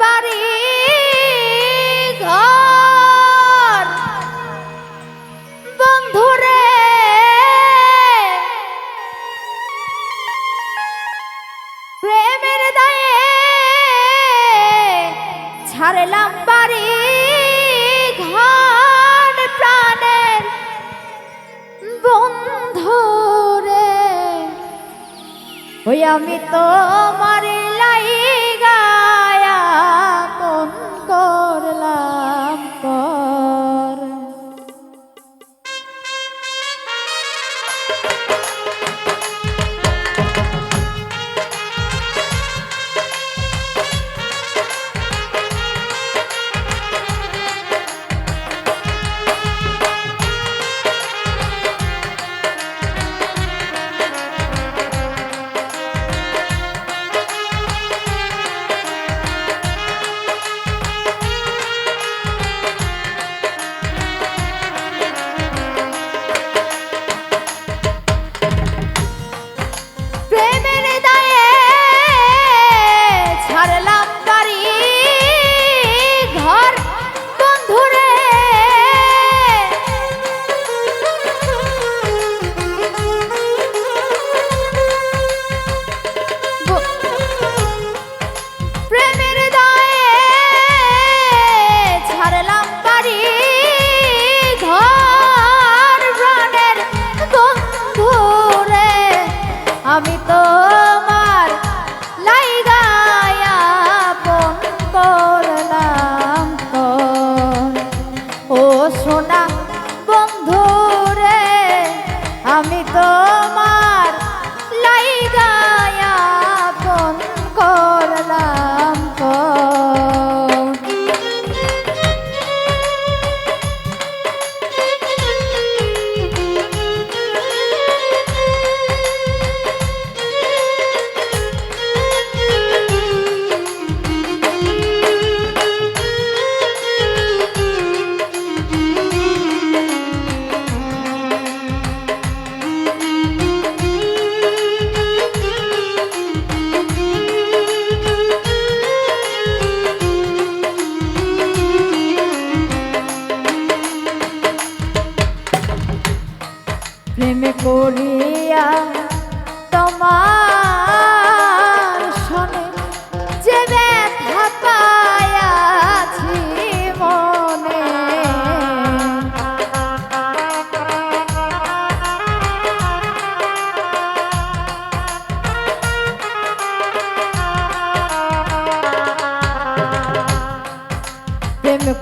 বাড়ি ঘর। বন্ধুরে প্রেমের দায়ে ছাড়লাম বাড়ি আমি তোমার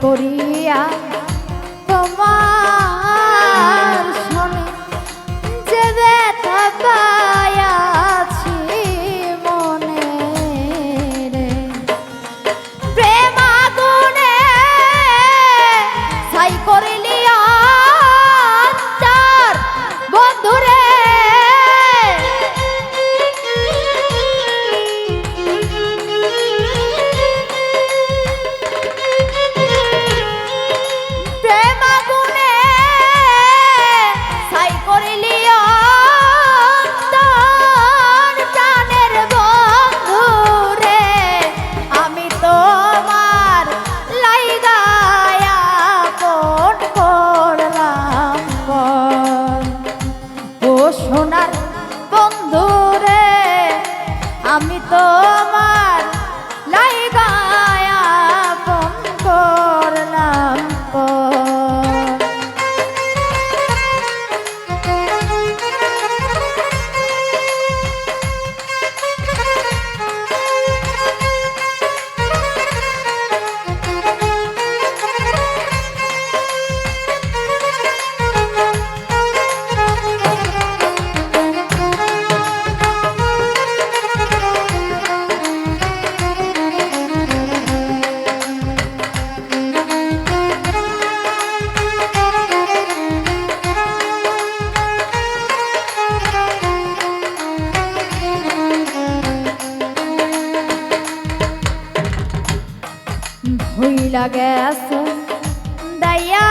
করিয়া গেছে দাইয়া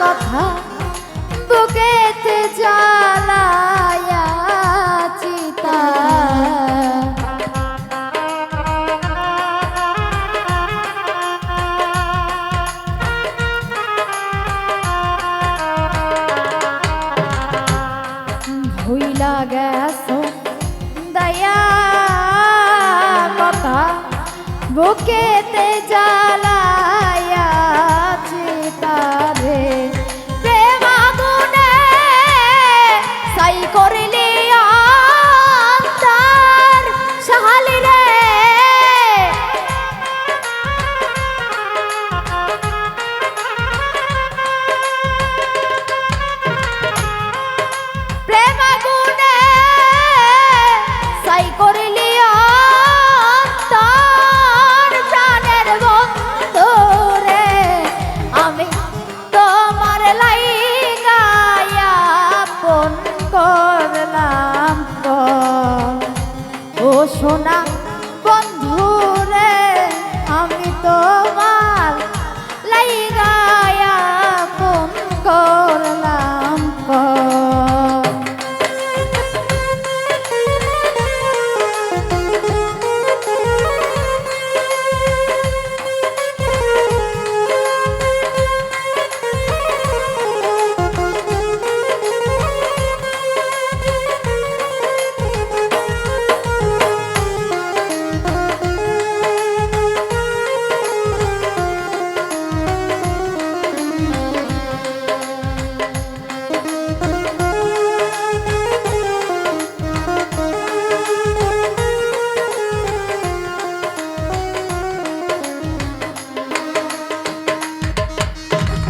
কথা। बुके ते जाला।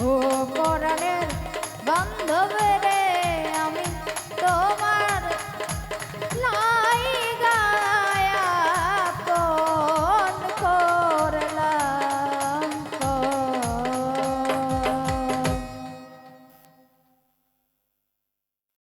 ও পরাণের বান্ধবে।